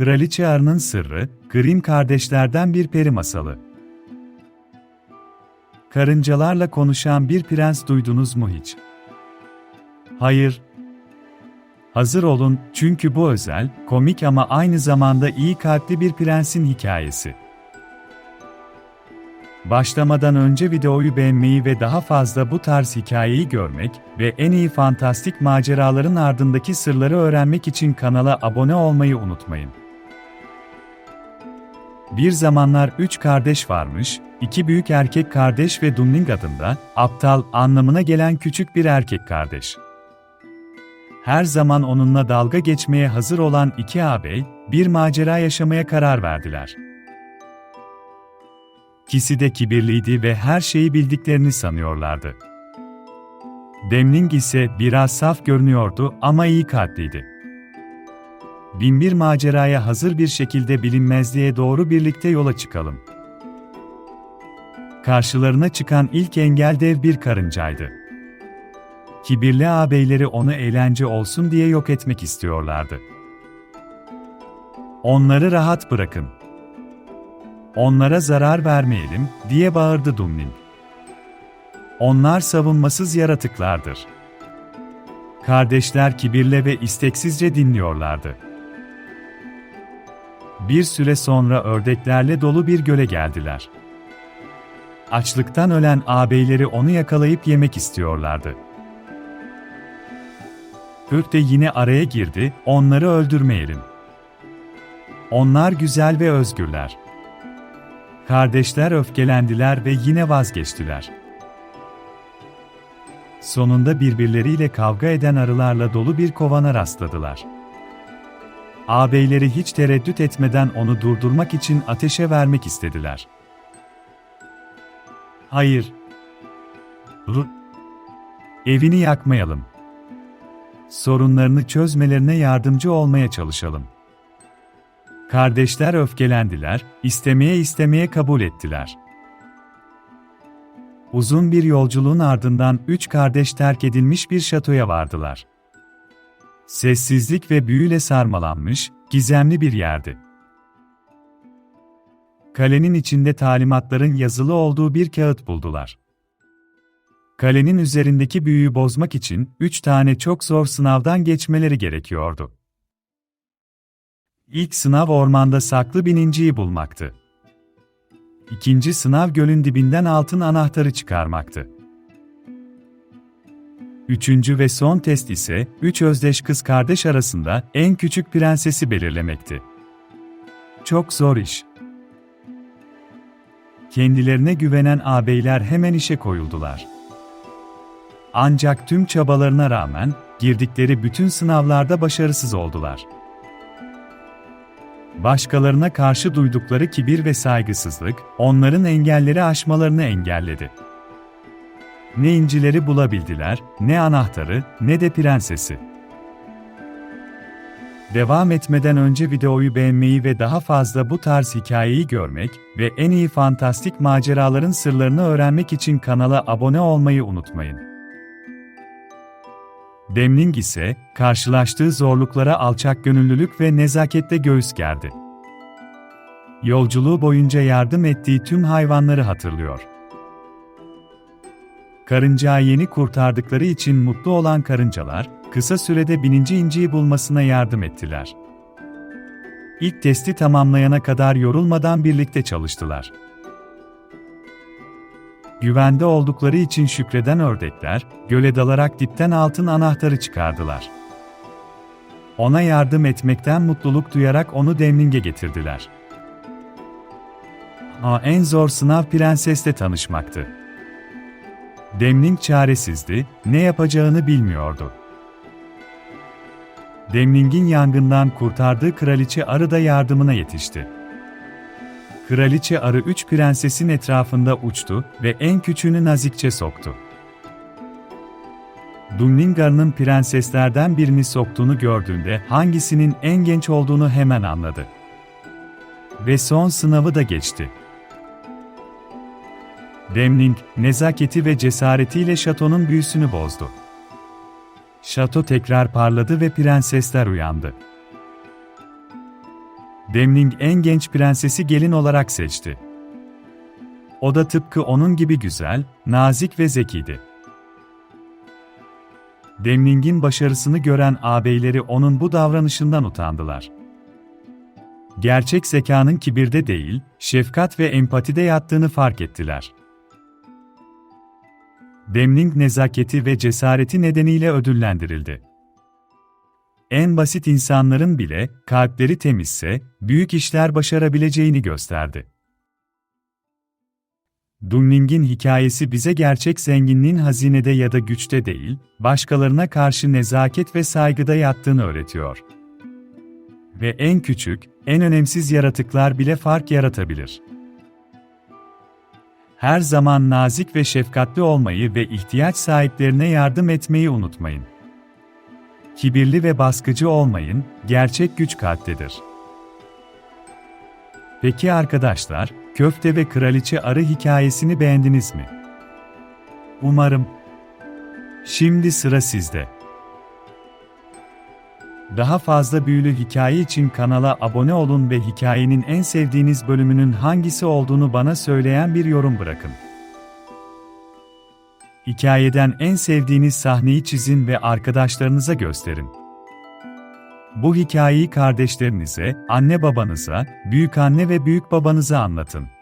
Kraliçe Arı'nın Sırrı, Grimm kardeşlerden bir peri masalı. Karıncalarla konuşan bir prens duydunuz mu hiç? Hayır. Hazır olun, çünkü bu özel, komik ama aynı zamanda iyi kalpli bir prensin hikayesi. Başlamadan önce videoyu beğenmeyi ve daha fazla bu tarz hikayeyi görmek ve en iyi fantastik maceraların ardındaki sırları öğrenmek için kanala abone olmayı unutmayın. Bir zamanlar üç kardeş varmış, iki büyük erkek kardeş ve Dunning adında, aptal anlamına gelen küçük bir erkek kardeş. Her zaman onunla dalga geçmeye hazır olan iki ağabey, bir macera yaşamaya karar verdiler. İkisi de kibirliydi ve her şeyi bildiklerini sanıyorlardı. Demling ise biraz saf görünüyordu ama iyi kalpliydi. Binbir maceraya hazır bir şekilde bilinmezliğe doğru birlikte yola çıkalım. Karşılarına çıkan ilk engel dev bir karıncaydı. Kibirli ağabeyleri onu eğlence olsun diye yok etmek istiyorlardı. Onları rahat bırakın. Onlara zarar vermeyelim, diye bağırdı Dumling. Onlar savunmasız yaratıklardır. Kardeşler kibirle ve isteksizce dinliyorlardı. Bir süre sonra ördeklerle dolu bir göle geldiler. Açlıktan ölen ağabeyleri onu yakalayıp yemek istiyorlardı. Hürk de yine araya girdi, onları öldürmeyelim. Onlar güzel ve özgürler. Kardeşler öfkelendiler ve yine vazgeçtiler. Sonunda birbirleriyle kavga eden arılarla dolu bir kovana rastladılar. Ağabeyleri hiç tereddüt etmeden onu durdurmak için ateşe vermek istediler. Hayır. Ru. Evini yakmayalım. Sorunlarını çözmelerine yardımcı olmaya çalışalım. Kardeşler öfkelendiler, istemeye istemeye kabul ettiler. Uzun bir yolculuğun ardından üç kardeş terk edilmiş bir şatoya vardılar. Sessizlik ve büyüyle sarmalanmış, gizemli bir yerdi. Kalenin içinde talimatların yazılı olduğu bir kağıt buldular. Kalenin üzerindeki büyüyü bozmak için üç tane çok zor sınavdan geçmeleri gerekiyordu. İlk sınav ormanda saklı bininciyi bulmaktı. İkinci sınav gölün dibinden altın anahtarı çıkarmaktı. Üçüncü ve son test ise, üç özdeş kız kardeş arasında en küçük prensesi belirlemekti. Çok zor iş. Kendilerine güvenen ağabeyler hemen işe koyuldular. Ancak tüm çabalarına rağmen, girdikleri bütün sınavlarda başarısız oldular. Başkalarına karşı duydukları kibir ve saygısızlık, onların engelleri aşmalarını engelledi. Ne incileri bulabildiler, ne anahtarı, ne de prensesi. Devam etmeden önce videoyu beğenmeyi ve daha fazla bu tarz hikayeyi görmek ve en iyi fantastik maceraların sırlarını öğrenmek için kanala abone olmayı unutmayın. Demling ise, karşılaştığı zorluklara alçak gönüllülük ve nezaketle göğüs gerdi. Yolculuğu boyunca yardım ettiği tüm hayvanları hatırlıyor. Karıncayı yeni kurtardıkları için mutlu olan karıncalar, kısa sürede bininci inciyi bulmasına yardım ettiler. İlk testi tamamlayana kadar yorulmadan birlikte çalıştılar. Güvende oldukları için şükreden ördekler, göle dalarak dipten altın anahtarı çıkardılar. Ona yardım etmekten mutluluk duyarak onu Demling'e getirdiler. Ama en zor sınav prensesle tanışmaktı. Demling çaresizdi, ne yapacağını bilmiyordu. Demling'in yangından kurtardığı kraliçe arı da yardımına yetişti. Kraliçe arı üç prensesin etrafında uçtu ve en küçüğünü nazikçe soktu. Dumlingar'ın prenseslerden birini soktuğunu gördüğünde hangisinin en genç olduğunu hemen anladı. Ve son sınavı da geçti. Demling, nezaketi ve cesaretiyle şatonun büyüsünü bozdu. Şato tekrar parladı ve prensesler uyandı. Demling en genç prensesi gelin olarak seçti. O da tıpkı onun gibi güzel, nazik ve zekiydi. Demling'in başarısını gören ağabeyleri onun bu davranışından utandılar. Gerçek zekanın kibirde değil, şefkat ve empatide yattığını fark ettiler. Demling nezaketi ve cesareti nedeniyle ödüllendirildi. En basit insanların bile kalpleri temizse büyük işler başarabileceğini gösterdi. Dunling'in hikayesi bize gerçek zenginliğin hazinede ya da güçte değil, başkalarına karşı nezaket ve saygıda yattığını öğretiyor. Ve en küçük, en önemsiz yaratıklar bile fark yaratabilir. Her zaman nazik ve şefkatli olmayı ve ihtiyaç sahiplerine yardım etmeyi unutmayın. Kibirli ve baskıcı olmayın, gerçek güç kalptedir. Peki arkadaşlar, Köfte ve Kraliçe Arı hikayesini beğendiniz mi? Umarım. Şimdi sıra sizde. Daha fazla büyülü hikaye için kanala abone olun ve hikayenin en sevdiğiniz bölümünün hangisi olduğunu bana söyleyen bir yorum bırakın. Hikayeden en sevdiğiniz sahneyi çizin ve arkadaşlarınıza gösterin. Bu hikayeyi kardeşlerinize, anne babanıza, büyük anne ve büyük babanıza anlatın.